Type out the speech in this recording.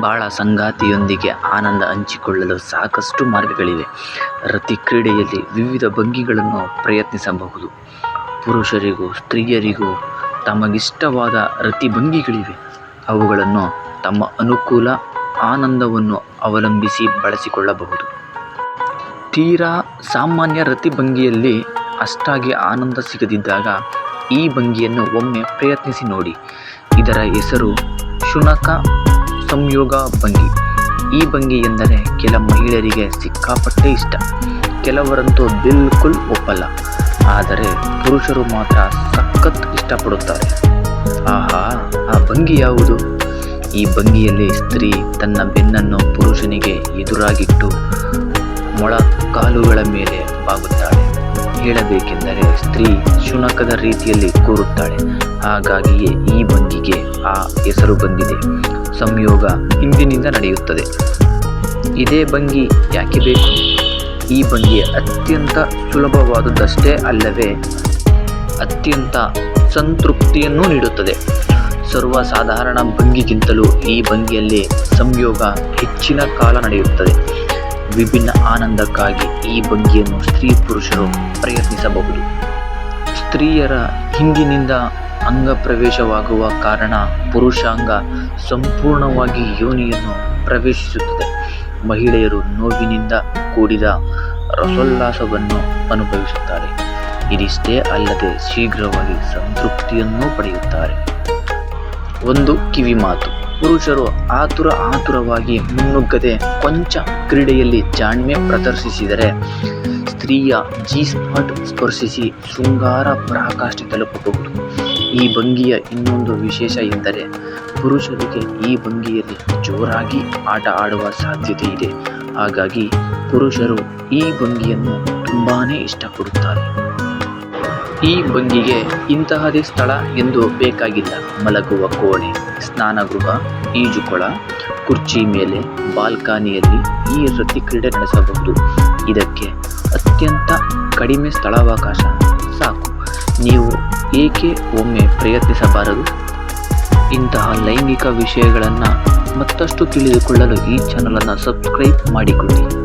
ಬಾಳ ಸಂಗಾತಿಯೊಂದಿಗೆ ಆನಂದ ಹಂಚಿಕೊಳ್ಳಲು ಸಾಕಷ್ಟು ಮಾರ್ಗಗಳಿವೆ. ರತಿ ಕ್ರೀಡೆಯಲ್ಲಿ ವಿವಿಧ ಭಂಗಿಗಳನ್ನು ಪ್ರಯತ್ನಿಸಬಹುದು. ಪುರುಷರಿಗೂ, ಸ್ತ್ರೀಯರಿಗೂ ತಮಗಿಷ್ಟವಾದ ರತಿ ಭಂಗಿಗಳಿವೆ. ಅವುಗಳನ್ನು ತಮ್ಮ ಅನುಕೂಲ, ಆನಂದವನ್ನು ಅವಲಂಬಿಸಿ ಬಳಸಿಕೊಳ್ಳಬಹುದು. ತೀರಾ ಸಾಮಾನ್ಯ ರತಿ ಭಂಗಿಯಲ್ಲಿ ಅಷ್ಟಾಗಿ ಆನಂದ ಸಿಗದಿದ್ದಾಗ ಈ ಭಂಗಿಯನ್ನು ಒಮ್ಮೆ ಪ್ರಯತ್ನಿಸಿ ನೋಡಿ. ಇದರ ಹೆಸರು ಶುನಕ ಸಂಯೋಗ ಭಂಗಿ. ಈ ಭಂಗಿ ಎಂದರೆ ಕೆಲ ಮಹಿಳೆಯರಿಗೆ ಸಿಕ್ಕಾಪಟ್ಟೆ ಇಷ್ಟ. ಕೆಲವರಂತೂ ಬಿಲ್ಕುಲ್ ಒಪ್ಪಲ್ಲ. ಆದರೆ ಪುರುಷರು ಮಾತ್ರ ಸಖತ್ ಇಷ್ಟಪಡುತ್ತಾರೆ. ಆಹಾ, ಆ ಭಂಗಿ ಯಾವುದು? ಈ ಭಂಗಿಯಲ್ಲಿ ಸ್ತ್ರೀ ತನ್ನ ಬೆನ್ನನ್ನು ಪುರುಷನಿಗೆ ಎದುರಾಗಿಟ್ಟು ಮೊಳ ಕಾಲುಗಳ ಮೇಲೆ ಬಾಗುತ್ತಾಳೆ. ಹೇಳಬೇಕೆಂದರೆ ಸ್ತ್ರೀ ಶುನಕದ ರೀತಿಯಲ್ಲಿ ಕೂರುತ್ತಾಳೆ. ಹಾಗಾಗಿಯೇ ಈ ಭಂಗಿಗೆ ಆ ಹೆಸರು ಬಂದಿದೆ. ಸಂಯೋಗ ಹಿಂದಿನಿಂದ ನಡೆಯುತ್ತದೆ. ಇದೇ ಭಂಗಿ ಯಾಕೆ ಬೇಕು? ಈ ಭಂಗಿ ಅತ್ಯಂತ ಸುಲಭವಾದದ್ದಷ್ಟೇ ಅಲ್ಲವೇ? ಅತ್ಯಂತ ಸಂತೃಪ್ತಿಯನ್ನು ನೀಡುತ್ತದೆ. ಸರ್ವಸಾಧಾರಣ ಭಂಗಿಗಿಂತಲೂ ಈ ಭಂಗಿಯಲ್ಲಿ ಸಂಯೋಗ ಹೆಚ್ಚಿನ ಕಾಲ ನಡೆಯುತ್ತದೆ. ವಿಭಿನ್ನ ಆನಂದಕ್ಕಾಗಿ ಈ ಭಂಗಿಯನ್ನು ಸ್ತ್ರೀ ಪುರುಷರು ಪ್ರಯತ್ನಿಸಬಹುದು. ಸ್ತ್ರೀಯರ ಹಿಂದಿನಿಂದ ಅಂಗಪ್ರವೇಶವಾಗುವ ಕಾರಣ ಪುರುಷಾಂಗ ಸಂಪೂರ್ಣವಾಗಿ ಯೋನಿಯನ್ನು ಪ್ರವೇಶಿಸುತ್ತದೆ. ಮಹಿಳೆಯರು ನೋವಿನಿಂದ ಕೂಡಿದ ರಸೋಲ್ಲಾಸವನ್ನು ಅನುಭವಿಸುತ್ತಾರೆ. ಇದಿಷ್ಟೇ ಅಲ್ಲದೆ ಶೀಘ್ರವಾಗಿ ಸಂತೃಪ್ತಿಯನ್ನೂ ಪಡೆಯುತ್ತಾರೆ. ಒಂದು ಕಿವಿ ಮಾತು. ಪುರುಷರು ಆತುರ ಆತುರವಾಗಿ ಮುನ್ನುಗ್ಗದೆ ಕೊಂಚ ಕ್ರೀಡೆಯಲ್ಲಿ ಜಾಣ್ಮೆ ಪ್ರದರ್ಶಿಸಿದರೆ ಸ್ತ್ರೀಯ ಜಿ ಸ್ಪಾಟ್ ಸ್ಪರ್ಶಿಸಿ ಶೃಂಗಾರ ಪರಾಕಾಷ್ಠೆ ತಲುಪಬಹುದು. ಈ ಭಂಗಿಯ ಇನ್ನೊಂದು ವಿಶೇಷ ಎಂದರೆ ಪುರುಷರಿಗೆ ಈ ಭಂಗಿಯಲ್ಲಿ ಜೋರಾಗಿ ಆಟ ಆಡುವ ಸಾಧ್ಯತೆ ಇದೆ. ಹಾಗಾಗಿ ಪುರುಷರು ಈ ಭಂಗಿಯನ್ನು ತುಂಬಾ ಇಷ್ಟಪಡುತ್ತಾರೆ. ಈ ಭಂಗಿಗೆ ಇಂತಹದೇ ಸ್ಥಳ ಎಂದು ಬೇಕಾಗಿಲ್ಲ. ಮಲಗುವ ಕೋಣೆ, ಸ್ನಾನಗೃಹ, ಈಜುಕೊಳ, ಕುರ್ಚಿ ಮೇಲೆ, ಬಾಲ್ಕನಿಯಲ್ಲಿ ಈ ರತಿ ಕ್ರೀಡೆ ನಡೆಸಬಹುದು. ಇದಕ್ಕೆ ಅತ್ಯಂತ ಕಡಿಮೆ ಸ್ಥಳಾವಕಾಶ. ಸಾಕು. ನೀವು ಏಕೆ ಒಮ್ಮೆ ಪ್ರಯತ್ನಿಸಬಾರದು? ಇಂತಹ ಲೈಂಗಿಕ ವಿಷಯಗಳನ್ನು ಮತ್ತಷ್ಟು ತಿಳಿದುಕೊಳ್ಳಲು ಈ ಚಾನಲನ್ನು ಸಬ್ಸ್ಕ್ರೈಬ್ ಮಾಡಿಕೊಳ್ಳಿ